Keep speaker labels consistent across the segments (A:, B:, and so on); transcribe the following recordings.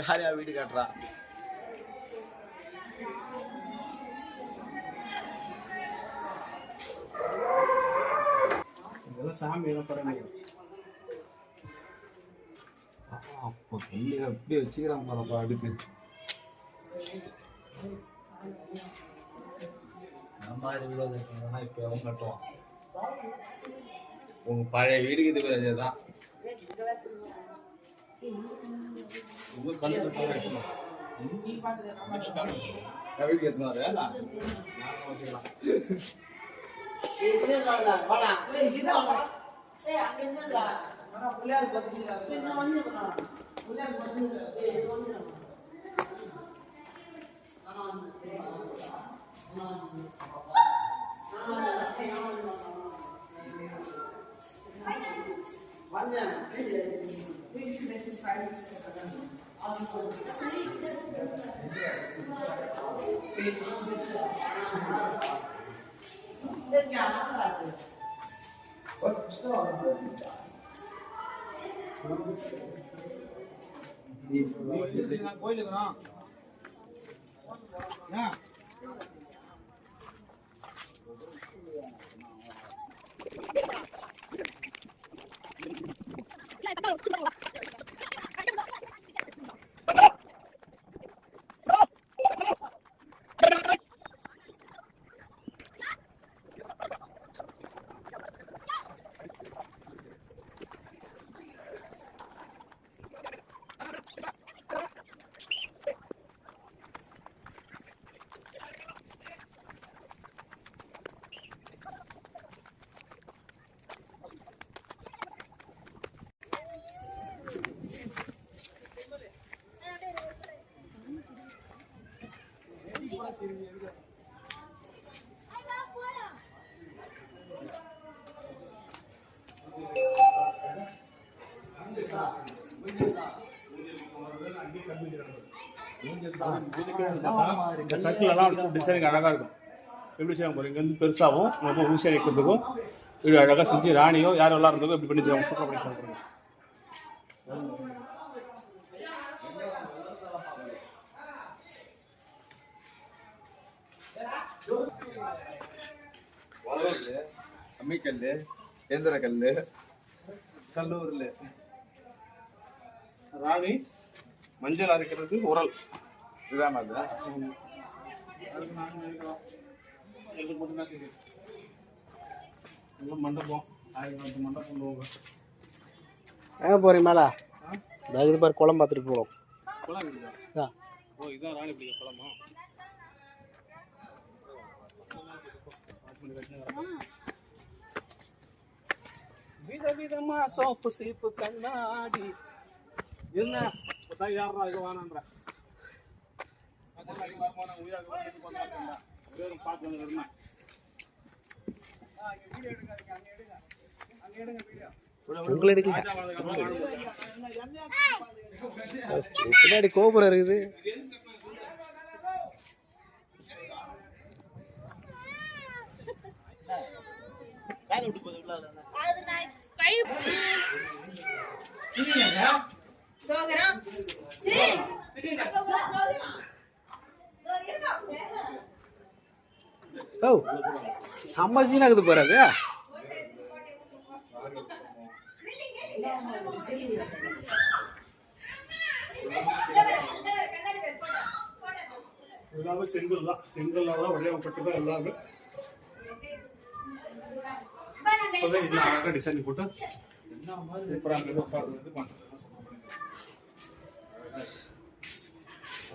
A: யார் வீடு கட்டுறா.
B: இதெல்லாம் சாமி எல்லாம் சொல்ல
A: அப்போ கல்லு எப்படி வச்சுக்கிறான் பாருப்பா அடுக்கு நம்ம வீடு இப்போ அவன் கட்டுவான்? உங்க பழைய வீடுக்கு இது தான். உங்க
B: கல்லு கட்டணும்
A: வீட்டுக்கு நான்
B: வச்சுக்கலாம் நான் கோயிலுக்கு தான் ஏன் இந்த கட்டிலெல்லாம் வச்சு
A: டிசைனிங்
B: அழகாக இருக்கும். எப்படி செய்ய போகிறீங்க இங்கேருந்து பெருசாகவும் ரொம்ப ஊசியாக வைக்கிறதுக்கும் வீடு அழகாக செஞ்சு ராணியோ யார் எல்லாம் இருந்ததோ இப்படி பண்ணி செய்வாங்க. சூப்பராக பண்ணி சொல்கிறீங்க
A: ஏந்திர கல்லு கல்லூர்ல.
B: ராணி மஞ்சள் அரைக்கிறது உரல்.
A: இதுதான் அது.
B: அதுக்கு நாங்கள் நினைக்கிறோம் எங்களுக்கு மட்டும்தான் தெரியும். எல்லாம் மண்டபம். ஆயிரம் மண்டபம்
C: எங்கே போகிறீங்க மேலே? இது பாரு குளம் பார்த்துட்டு போகிறோம்
B: குளம் இருக்குதா? ஓ இதுதான் ராணி பிடிக்க குளமா? விதவிதமா சோப்பு சீப்பு கண்ணாடி. என்ன? யாரா இது வேணான்ற
A: உங்களை
C: எடுக்கல. பின்னாடி கோபுரம் இருக்குது.
D: அது நான் கை சோகரம்.
C: ஓ
B: செம்ம
C: சீனாகுது பாரு அது.
B: எல்லாமே செங்கல் தான். செங்கல்ல தான் வடிவமைப்பட்டு தான் எல்லாமே. டிசைன் போட்டு. சூப்பராக அங்கே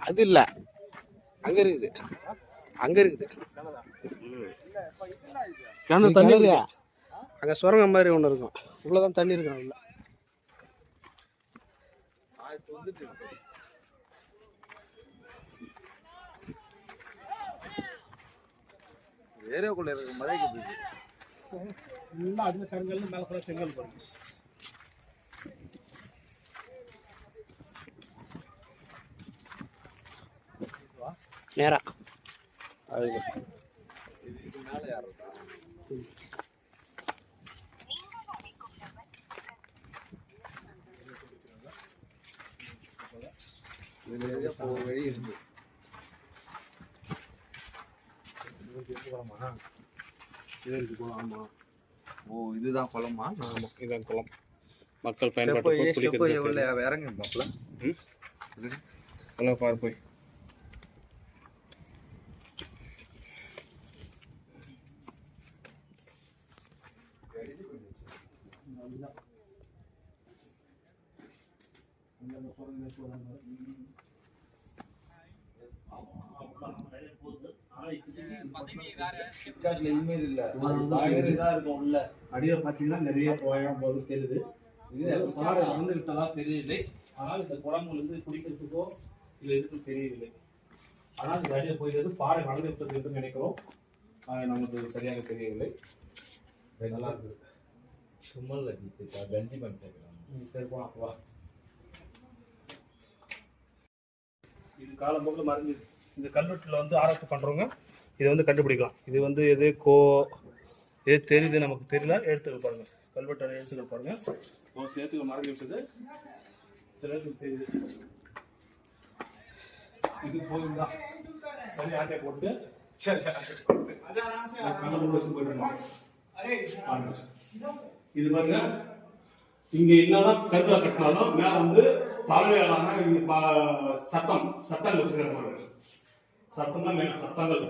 C: அது இல்ல. அங்க இருக்குது. அங்க இருக்குது.
B: கிணறு கிணறு.
C: அங்க சுரங்கம் மாதிரி ஒண்ணு இருக்கும். உள்ளதான் தண்ணி இருக்கும் உள்ள.
A: ஏரியாக்குள்ள இருக்க மழைக்கு
B: ஃபுல்லாக அதில் கருங்கல் மேலே ஃபுல்லாக செங்கல் பாருங்க
C: நேரா.
A: இதுக்கு மேல யாரும் இதுல வழி இருக்கு
B: இது இருக்கு குளம்? ஆமாம்
A: ஓ இதுதான் குளமா
B: ஆமாம் இதுதான் குளம் மக்கள் பயன்பாட்டு
A: இறங்கி
B: பாரு போய்
A: சிப்காட்ல இமெயில் இல்ல இருக்கும் உள்ள
B: அடியில் பார்த்தீங்கன்னா நிறைய போயம் போது தெரியுது
A: இது பாறை வந்து
B: விட்டதா தெரியவில்லை ஆனால் இந்த குளங்கள் வந்து குடிக்கிறதுக்கோ இல்லை எதுக்கும் தெரியவில்லை ஆனால் இந்த அடியில் போயிடுறது பாறை வளர்ந்து விட்டது என்று நினைக்கிறோம் நமக்கு சரியாக தெரியவில்லை
A: நல்லா
B: இருக்குது
A: சும்மா இல்லை கஞ்சி பண்ணிட்டேன்
B: ம், சரி போலாம். இது காலப்போக்கில் மறைஞ்சு இந்த கல்வெட்டில் வந்து ஆராய்ச்சி பண்ணுறவங்க இதை வந்து கண்டுபிடிக்கலாம். இது வந்து எது கோ எது தெரியுது நமக்கு தெரியல எழுத்துக்கள் பாருங்கள் கல்வெட்டோட எழுத்துக்கள் பாருங்கள் ஒரு சேர்த்துக்கள் எழுத்துக்கள் மறைஞ்சு விட்டது. சில எழுத்துக்கள் தெரியுது. இது போதும் தான் சரி ஆட்டை போட்டு. கல்வெட்டு வச்சு போயிட்டு இது பாருங்க. இங்க என்னதான் கருவா கட்டினாலும் மேல வந்து தலைமையிலான இங்க பா- சட்டம் சட்டங்கள் வச்சிருக்காங்க சட்டம் தான் மேல சட்டங்கள்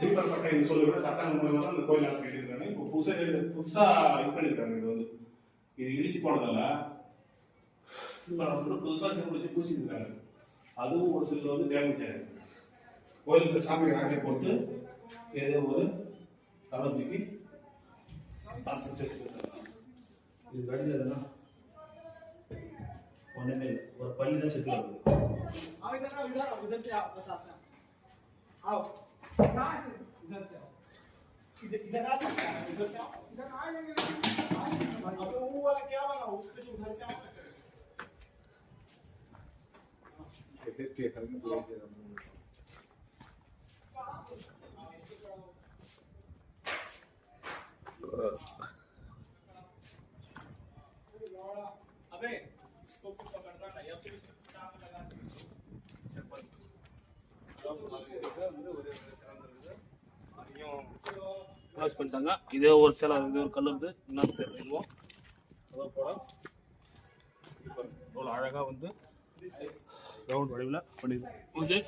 B: தீபர் பட்டை என்று விட சட்டங்கள் மூலமா தான் இந்த கோயில் கட்டியிருக்காங்க இப்போ புதுசாக புதுசாக புதுசா இது பண்ணிருக்காங்க இது வந்து. இது இடிச்சு போனதால இப்ப நம்ம வந்து புதுசா சிம்பிளிச்சு அதுவும் ஒரு சிலர் வந்து டேமேஜ் ஆயிருக்கு கோயிலுக்கு சாமி ராட்டை போட்டு ஏதோ ஒரு தலை தூக்கி होने में और पल इधर से दूर
E: आओ इधर आओ इधर आओ इधर से आओ बस आप आओ। कहाँ से? इधर से आओ। इधर इधर आ सकते हैं? इधर से आओ। इधर आ जाएँगे
B: अबे वो
E: वाला क्या
B: बना उस पे से उधर
E: से
B: आओ
A: कितने चेक करके पूरा दे रहा हूँ। हाँ।
B: अबे इसको भी पकड़ना है या फिर பள்ளி தான் लगा चप्पल க்ளோஸ் பண்ணிட்டாங்க. இதே ஒரு சில இது ஒரு கல் வந்து இன்னொரு பேர் எழுதுவோம் அதான் போட இவ்வளோ அழகாக வந்து ரவுண்ட் வடிவில் பண்ணிது இது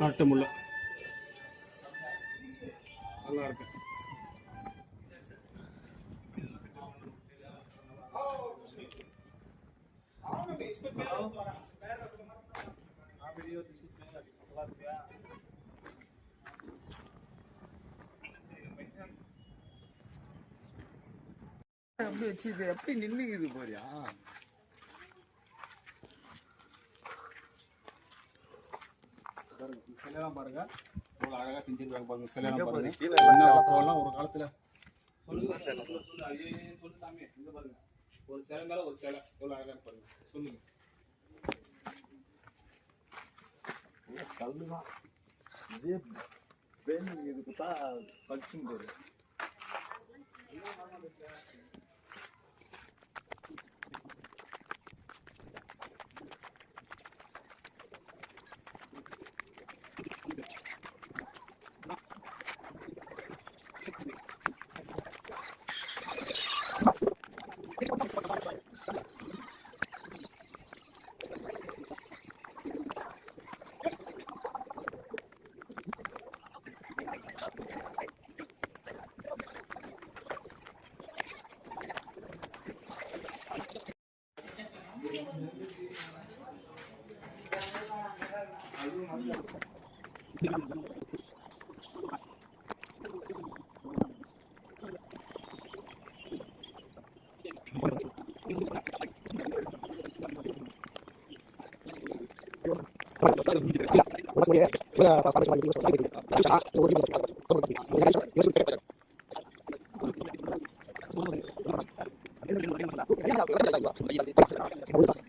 B: நாட்டு முல்லை. நல்லா இருக்கு.
A: அப்படி வச்சு இது எப்படி நின்னுக்குது போறியா
B: சிலையெல்லாம் பாருங்க இவ்வளோ அழகாக செஞ்சிருக்காங்க பாருங்க சிலையெல்லாம் பாருங்க ஒரு காலத்துல சொல்லுங்க சொல்லு சாமி இங்க பாருங்க ஒரு சிலை மேல ஒரு சிலை எவ்வளோ அழகாக இருக்கு பாருங்க சொல்லுங்க
A: கல்லுதான் இதே பெண் இதுக்கு தான் பச்சுங்க பேரு
B: Gracias.
A: 这个领导，领导的，领导，领，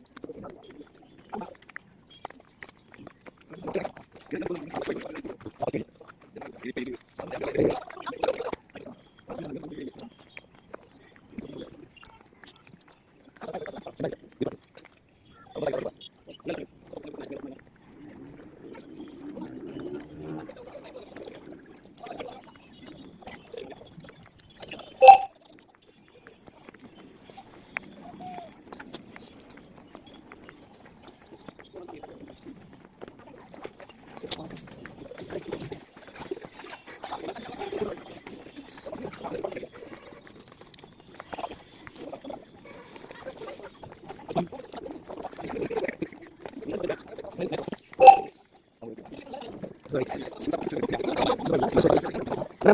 A: あ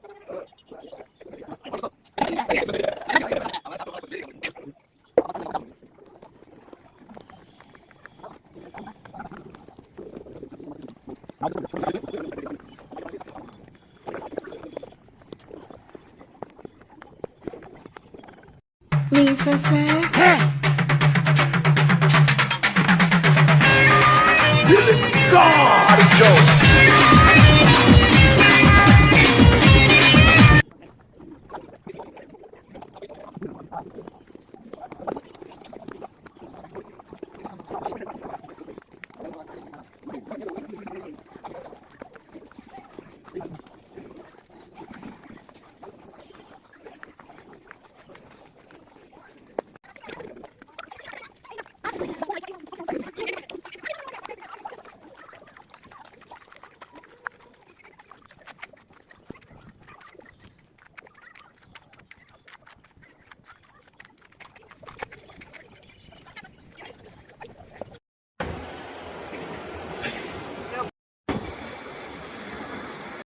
F: Lisa said. Hey! Silicon!